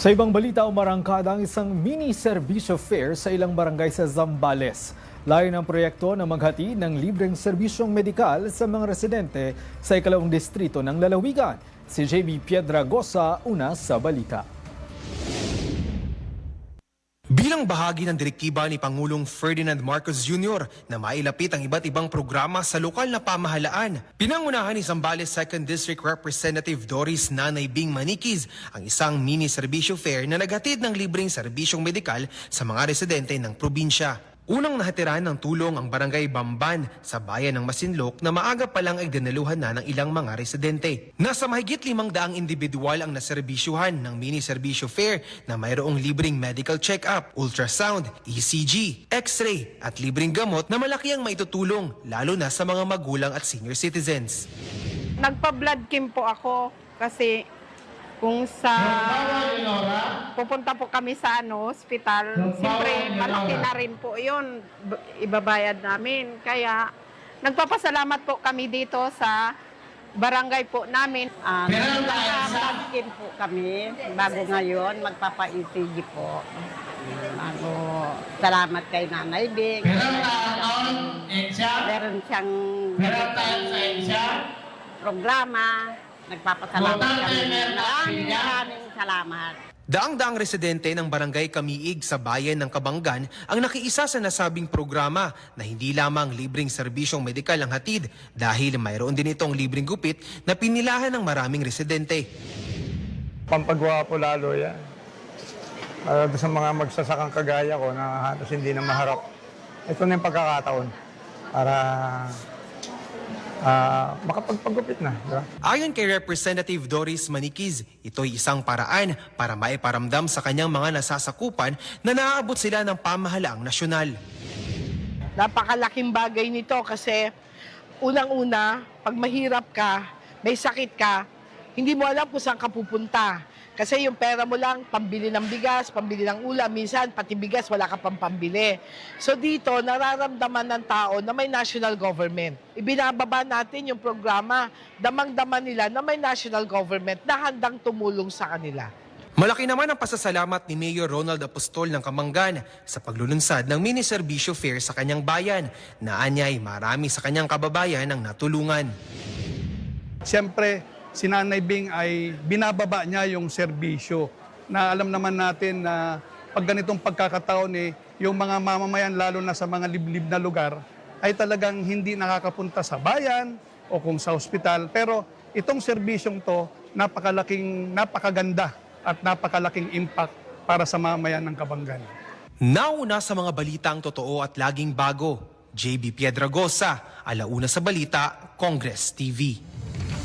Sa ibang balita, umarangkada ang isang mini serbisyo fair sa ilang barangay sa Zambales. Layo ng proyekto na maghati ng libreng serbisyong medikal sa mga residente sa ikalawang distrito ng lalawigan. Si JB Piedragosa, una sa balita. Bilang bahagi ng direktiba ni Pangulong Ferdinand Marcos Jr. na mailapit ang iba't ibang programa sa lokal na pamahalaan, pinangunahan ni Zambales 2nd District Representative Doris Nanay Bing Manikiz ang isang mini serbisyo fair na naghatid ng libreng serbisyong medikal sa mga residente ng probinsya. Unang nahatiran ng tulong ang barangay Bamban sa bayan ng Masinlok na maaga pa lang ay dinaluhan na ng ilang mga residente. Nasa mahigit limang daang individual ang naserbisyuhan ng mini serbisyo fair na mayroong libreng medical check-up, ultrasound, ECG, x-ray at libreng gamot na malaki ang maitutulong lalo na sa mga magulang at senior citizens. Nagpa-blood camp po ako kasi kung sa pupunta po kami sa ano, hospital, siyempre malaki na rin po 'yon ibabayad namin. Kaya nagpapasalamat po kami dito sa barangay po namin. Ah, camp po kami bago ngayon, magpapa-ECG po. Bago, salamat kay Nanay Bing. Meron siyang programa. Nagpapasalamat kami. Maraming maraming salamat. Daang-daang residente ng barangay Kamiig sa bayan ng Kabanggan ang nakiisa sa nasabing programa na hindi lamang libreng serbisyong medikal ang hatid dahil mayroon din itong libreng gupit na pinilahan ng maraming residente. pampagwapo lalo yan. Para sa mga magsasakang kagaya ko na halos hindi na maharap. Ito na yung pagkakataon para ah, makapagpagupit na. Di ba? Ayon kay Representative Doris Manikiz, ito'y isang paraan para maiparamdam sa kanyang mga nasasakupan na naaabot sila ng pamahalaang nasyonal. Napakalaking bagay nito kasi unang-una, pag mahirap ka, may sakit ka, hindi mo alam kung saan ka pupunta. Kasi yung pera mo lang, pambili ng bigas, pambili ng ulam, minsan pati bigas wala ka pang pambili. So dito, nararamdaman ng tao na may national government. Ibinababa natin yung programa, damang-daman nila na may national government na handang tumulong sa kanila. Malaki naman ang pasasalamat ni Mayor Ronald Apostol ng Kamangan sa paglulunsad ng mini serbisyo fair sa kanyang bayan na anyay marami sa kanyang kababayan ang natulungan. Siyempre, si Nanay Bing ay binababa niya yung serbisyo na alam naman natin na pag ganitong pagkakataon eh, yung mga mamamayan lalo na sa mga liblib na lugar ay talagang hindi nakakapunta sa bayan o kung sa ospital. Pero itong serbisyong to, napakalaking, napakaganda at napakalaking impact para sa mamayan ng Kabanggan. Nauna sa mga balitang totoo at laging bago, JB Piedragosa, alauna sa balita, Congress TV.